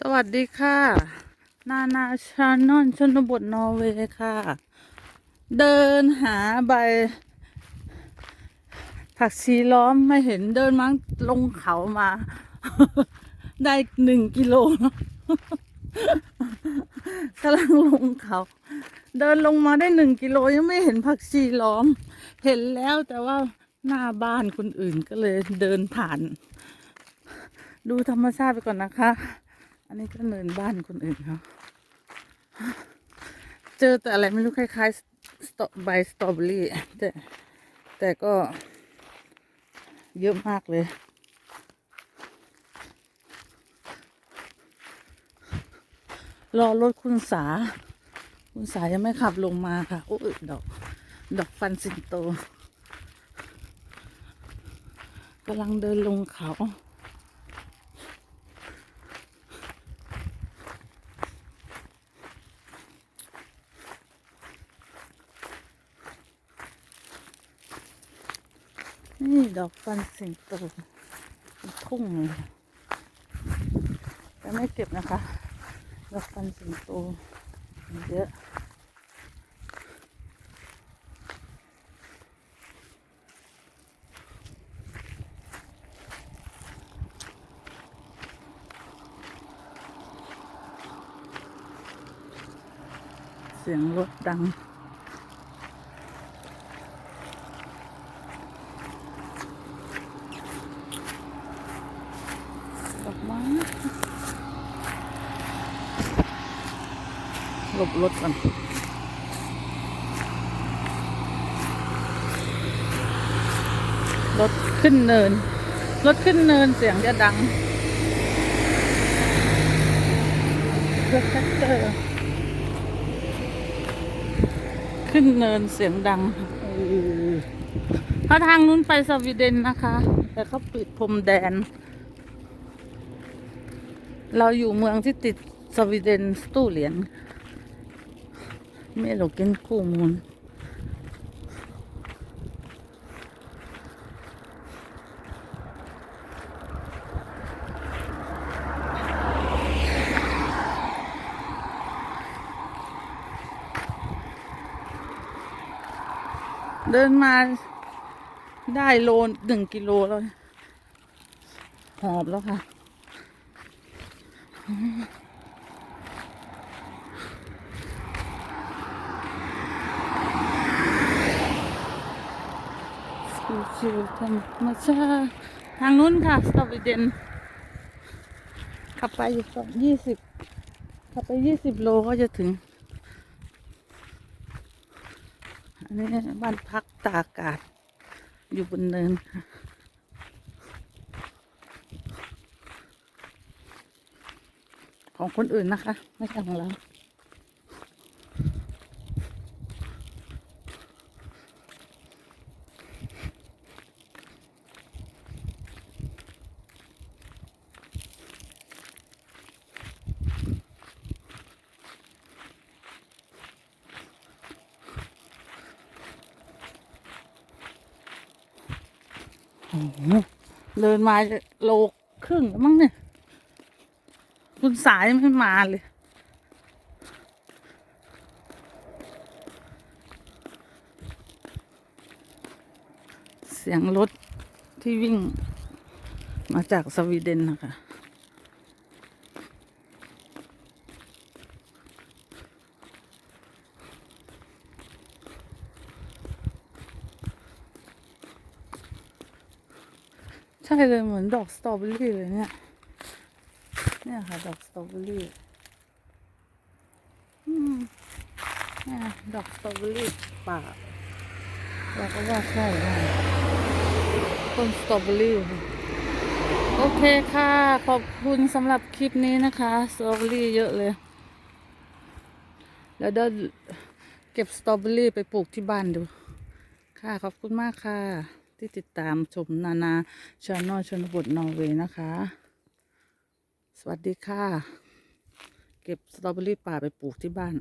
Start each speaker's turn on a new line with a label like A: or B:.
A: สวัสดีค่ะ นานาชานอนชนบทนอร์เวย์ค่ะ เดินหาใบ ผักชีล้อมไม่เห็นเดินมั้งลงเขามา ได้หนึ่งกิโลกำลังลงเขา เดินลงมาได้หนึ่งกิโลยังไม่เห็นผักชีล้อม เห็นแล้วแต่ว่าหน้าบ้านคนอื่นก็เลยเดินผ่าน ดูธรรมชาติไปก่อนนะคะ อันนี้ก็เนินบ้านคนอื่นเขาเจอแต่อะไรไม่รู้คล้ายๆสตอใบสตรอเบอรี่แต่แต่ก็เยอะมากเลย รอรถคุณสา คุณสายังไม่ขับลงมาค่ะ โอ้ยดอก ดอกฟันสิงโตกำลังเดินลงเขา นี่ดอกฟันสิงโตเป็นทุ่งเลยค่ะแต่ไม่เก็บนะคะ ดอกฟันสิงโตเยอะเสียงรถดัง ดอกไม้ห ลบรถก่อนรถขึ้นเนิน รถขึ้นเนินเสียงจะดังรถแท็กเตอร์ ขึ้นเนินเสียงดังเออถ้าทางนู้นไปสวีเดนนะคะ แต่เขาปิดพรมแดน เราอยู่เมืองที่ติดสวีเดนสตูเหรียญ ไม่หลกกินคู่มูลเดินมาได้โลหนึ่งกิโลแล้วหอบแล้วค่ะ ชิวธรรมชาติทางนู้นค่ะสวีเดนขับไปอยู่สักยี่สิบขับไปยี่สิบโลก็จะถึง อันนี้บ้านพักตากอากาศ อยู่บนเนินค่ะของคนอื่นนะคะ ไม่ใช่ของเรา เดินมาโลครึ่งแล้วมั้งเนี่ย คุณสายไม่มาเลย เสียงรถที่วิ่งมาจากสวีเดนนะคะ ใช่เลยเหมือนดอกสตรอเบอรี่เลยเนี่ย เนี่ยค่ะ ดอกสตรอเบอรี่อืมเนี่ยดอกสตรอเบอรี่ป่าเราก็ว่าใช่ค่ะต้นสตรอเบอรี่โอเคค่ะ ขอบคุณสำหรับคลิปนี้นะคะสตรอเบอรี่เยอะเลย แล้วเดี๋ยวเก็บสตรอเบอรี่ไปปลูกที่บ้านดู ค่ะ ขอบคุณมากค่ะ ที่ติดตามชมนานาชาแนลชนบทนอร์เวย์นะคะ สวัสดีค่ะ เก็บสตรอเบอรี่ป่าไปปลูกที่บ้าน